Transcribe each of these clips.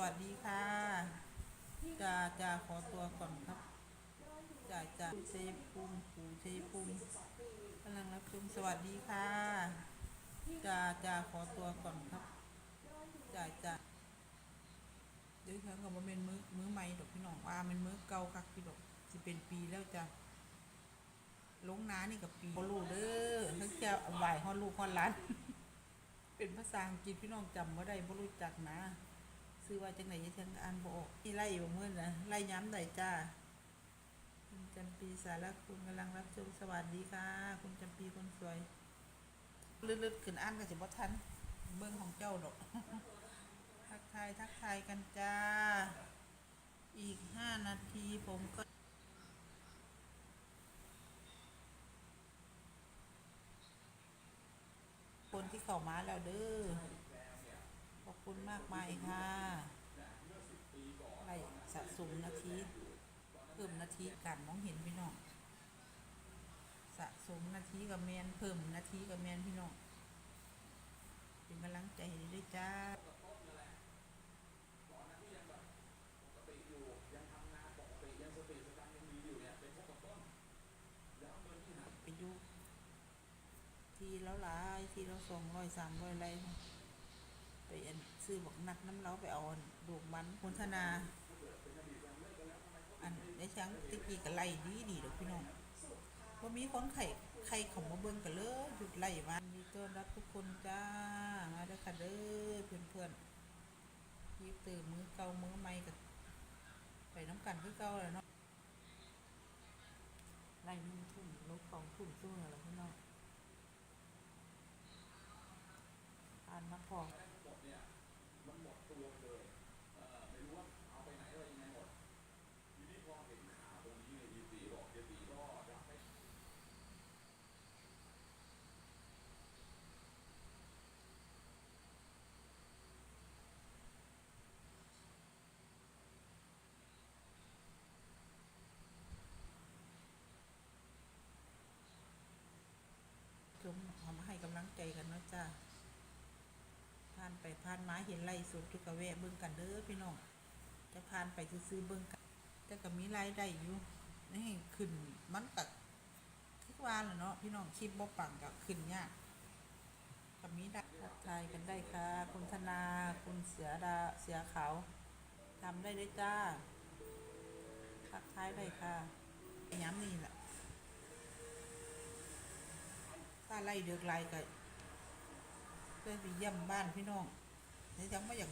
วัสดีค่ะจ่าจ่าขอตัวก่อนครับจ่าจ่าชัยภูมิปู่ชัยภูมิกำลังรับชมสวัสดีค่ะจ่าจ่าขอตัวก่อนครับจ่าจ่าเดี๋ยวฉันก็บ่เป็นมือมือใหม่ดอกพี่น้องว่ามันมือเก่าคักพี่ดอกสิเป็นปีแล้วจ้ะลงน้านี่กับปีบ่รู้เด้อทั้งเจะไหวฮอดลูกฮอดหลานเป็นภาษาอังกฤษพี่น้องจำว่าได้บ่รู้จักนะ ซื้อว่าจังไหนยังจังอ่านบ่ออกที่ไล่บ่มื้อนะไล่ย้ำใดจ้า คุณจำปีสารคุณกำลังรับชมสวัสดีค่ะ คุณจำปีคนสวยลึกๆขึ้นอ่านก็สิบ่ทัน เบิ่งของเจ้าดอก ทักทายทักทายกันจ้า อีกห้านาทีผมก็คนที่เข้ามาแล้วเด้อ คุณมากมายค่ะไล่สะสมนาทีเพิ่มนาทีการมองเห็นพี่น้องสะสมนาทีกับแมนเพิ่มนาทีกับแมนพี่น้องเป็นกำลังใจด้วยจ้าไปยุทีแล้วหลายทีแล้วสองร้อยสามร้อยไร ไปอันซื้อบอกนักน้ำเล้าไปเอาดูกมันพุนธนา อันในช้างตะกี้ก็ไล่ดีดีดอกพี่น้องพอมีคนไข่ไข่เขามาเบิ่งกันเลยหยุดไล่มามีต้อนรับทุกคนจ้ามาเด้อค่ะเด้อเพื่อนเพื่อนๆยีตื่นมือเกามือใหม่กันไปน้ำกันคือเกาแล้วเนาะไล่หนึ่งทุ่มลบสองทุ่มสู้แล้วล่ะพี่น้องอ่านมาพอ หมดเนี่ยมันหมดตัวเลยเอ่อไม่รู้ว่ามเอามาให้กำลังใจกันเนาะจ้าผ่าน ไปผ่านมาเห็นไล่สุดทุกกะแวะเบิ่งกันเด้อพี่น้องจะผ่านไปซื้อเบิ่งกันแต่ก็มีรายได้อยู่นี่ขึ้นมันก็คิดว่าแหละเนาะพี่น้องคลิปบ่ปังก็ขึ้นยากก็มีได้ทักทายกันได้ค่ะ คุณธนาคุณเสือดาเสือขาวทำได้เลยจ้าทักทายได้ค่ะย้ำนี่แหละถ้าไล่เดือกไล่ก็ เพื่อไปเยี่ยมบ้านพี่น้องนี่ยังไม่อย่าง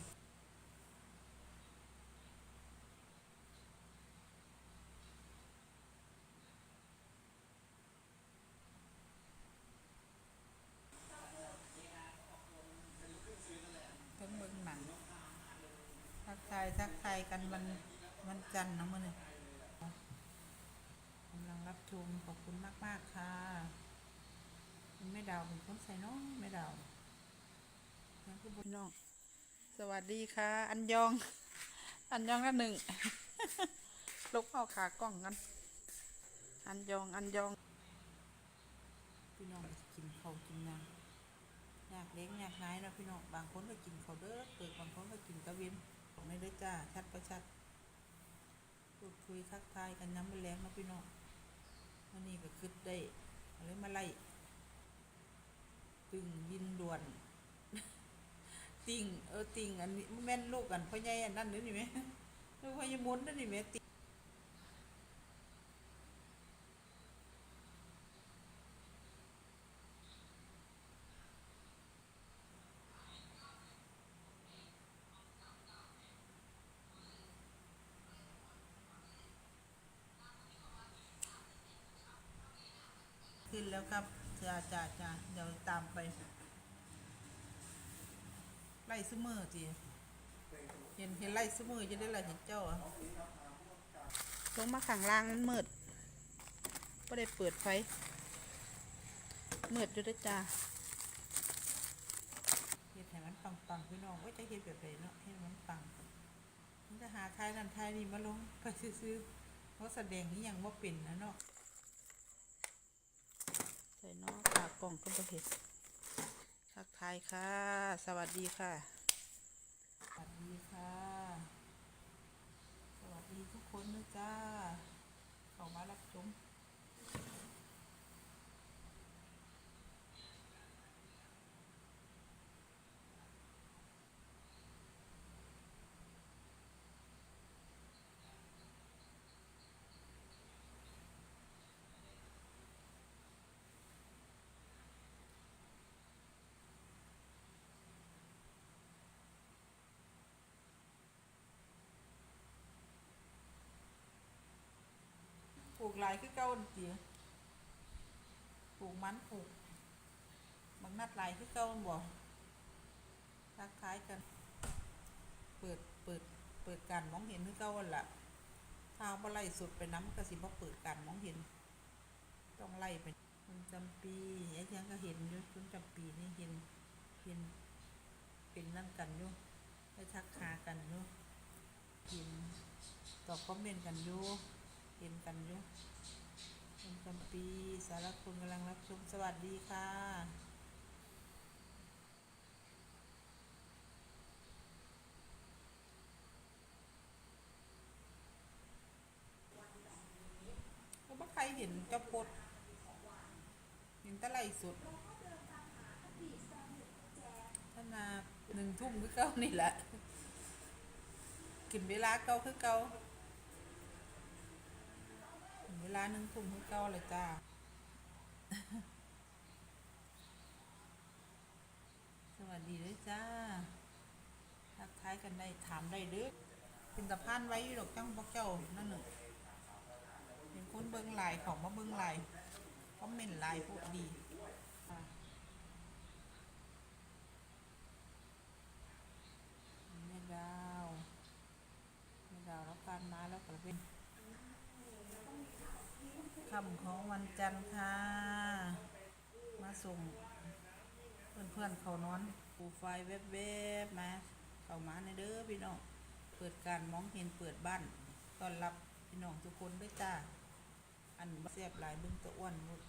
เพิ่งเบิ่งหนังทักทายทักทายกันวันวันจันทร์นะมื่อนี้กำลังรับชมขอบคุณมาก ๆ ค่ะ ไม่ดาวเป็นคนใส่น้องไม่ดาว ยังคือบนน้อง สวัสดีค่ะ อันยอง อันยองละหนึ่งลบเอาขากล้องกัน อันยอง อันยอง พี่น้องกินเขาวกินน้ำอยากเลี้ยงอยากหายเนาะพี่น้อง บางคนก็กินเขาวเด้อเกิดบางคนก็กินกระเวียนไม่ได้จ้า ชัดประชัดพูดคุยทักทายกันน้ำมันแรงเนาะพี่น้องวันนี้ก็คิดได้อะไรมาไล่ตึงยินด่วน ติ่งเออติ่งอันนี้แม่นลูกกันพ่อใหญ่อันนั้นนี่ไหมลูกพ่อใหญ่มนนั่นนี่ไหมติ่งขึ้นแล้วครับจ้าจ้าจ้าเดี๋ยวตามไป ไล่ซุมือจีเห็นเห็นไล่ซุมือจะได้ไล่เห็นเจ้าอะลงมาขังล่างมันมืดก็ได้เปิดไฟมืดอยู่ด้วยจ้าเห็ดให้มันปังปังๆพี่น้องว่าจะเห็ดแบบไหนเนาะให้มันปังมันจะหาทายนั่นทายนี่มาลงไปซื้อๆเพราะแสดงนี้ยังว่าเป็นนะเนาะใส่เนอกปากกล่องก็บ่เห็ดายค่ะ สวัสดีค่ะ สวัสดีค่ะ สวัสดีทุกคนนะจ้าเข้ามารับชม กหลายคือเก่าเจียปลูกมันปลูกบางนัดหลายคือเก่าบ่ทักทายกัน เปิดเปิดเปิดการมองเห็นคือเก่าอันล่ะถ้าบ่ไล่สุดไปน้ำก็สิบ่เปิดการมองเห็น ต้องไล่ไปคุณจำปีไอ้เทียงก็เห็นอยู่คุณจำปีนี่เห็นเห็นเป็นนั่นกันอยู่ได้ทักทากันอยู่เห็นตอบคอมเมนต์กันอยู่ เห็นกันอยู่คุณจำปีสารคุณกำลังรับชมสวัสดีค่ะก็บ่ใครเห็นเจ้าพดเห็นตะไลสุดถ้านาหนึ่งทุ่มคือเก่านี่แหละกินเวลาเก่าคือเก่า เวลาหนึ่งทุ่มคือเก่าเลยจ้าสวัสดีด้วยจ้าทักทายกันได้ถามได้เด้อเป็นตะพานไว้อยู่ดอกจังบ่เจ้านั่นหนึ่งเป็นคนเบิ้งลายของมาเบิ้งลายคอมเมนต์ลายพวกดีอะแม่ดาวแม่ดาวรับการมาแล้วก็เป็นคำของวันจันทร์ค่ะ มาส่ง เพื่อนๆเขานอนปูไฟแวบๆมา เข้ามาในเด้อพี่น้อง เปิดการมองเห็นเปิดบ้านต้อนรับพี่น้องทุกคนด้วยจ้า อันบ่แซ่บหลายบิ่งตัวอ้วนหมด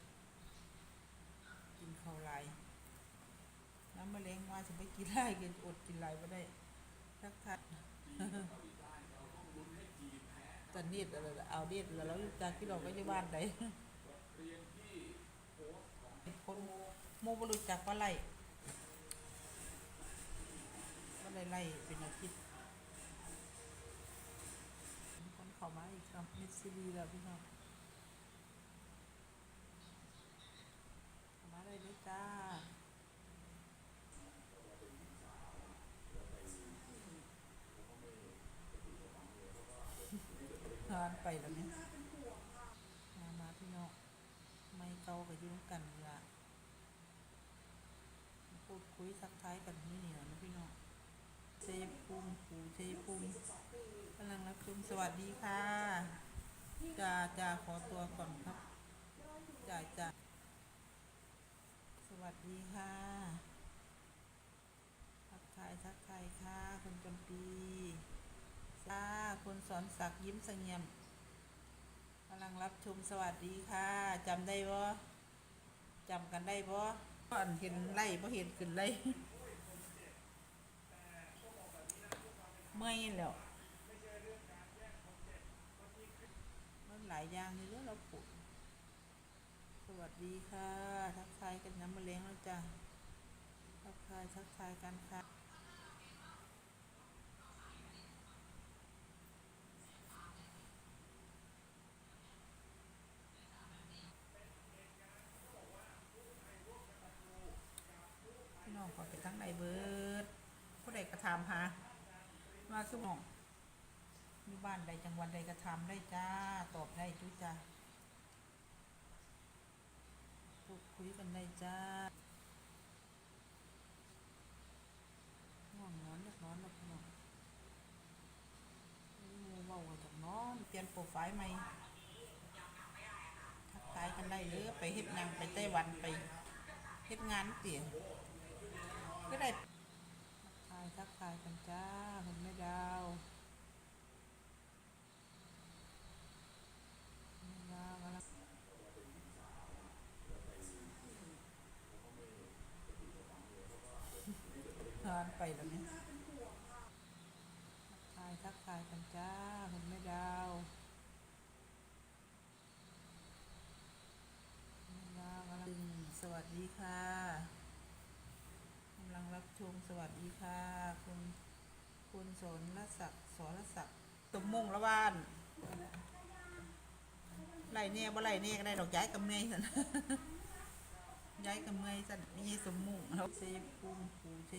กินข้าวหลายน้ำมะเร็งว่าจะไปกินหลายกินอดกินหลายบ่ได้ทักทักตอ นนี้อะไรเอาเด็ดแล้วจากที่เราก็อยู่บ้านได้คนโมบรู้จักว่าไรว่าไรไล่เป็นอาทิตย์คนเข้ามาอีกครับมิสซิลีแล้วพี่น้อง มาเลยด้วยจ้าทาน ไปแล้วเนี่ยมามาพี่น้องไม่เกากับยุ่งกันละพูดคุยทักทายกันนี่เนี่ยนะพี่น้องเชยภูมิปู่เชยภูมิกำลังรับชมสวัสดีค่ะจ้าจ้าขอตัวก่อนครับจ้าจ้าสวัสดีค่ะ ทักทายทักทายค่ะคุณจำปีค่ะคุณสอนศักดิ์ยิ้มเสงี่ยมำลังรับชมสวัสดีค่ะจำได้บ่จำกันได้บ่ก่อนเห็นไล่บ่เห็นขึ้นไล่เมื่อยแล้วมันหลายอย่างเลยเราปลูกสวัสดีค่ะ ทักทายกันน้ำมะเร็งแล้วจ้ะทักทายทักทายกันค่ะพี่น้องขอไปทั้งไหนเบิด ทำหามาคือหมองอยู่บ้านใดจังหวัดใดกระทำได้จ้า ตอบได้จุจ้าพูดคุยกันได้จ้าง่วงนอนเล็กนอนแล้วพี่น้องโอ้เบากันจากนอนเปลี่ยนโปรไฟล์ใหม่ทักทายกันได้หรือไปเฮ็ดงานไปไต้หวันไปเฮ็ดงานเตี่ยก็ได้ ทักทายกันจ้าคุณแม่ดาวแม่ดาวมาแล้วนอนไปแล้วเนี่ยทักทายทักทายกันจ้าคุณแม่ดาวแม่ดาวมล้วสวัสดีค่ะ รับชมสวัสดีค่ะ คุณคุณสนรศักดิ์สรศักดิ์สมมงละวานไล่เนี่ยบ่ไล่เนี่ยก็ได้ดอกย้ายกับเมยสันย้ายกับเมยสันมีสมมุงเราเซฟภูมิผูเซ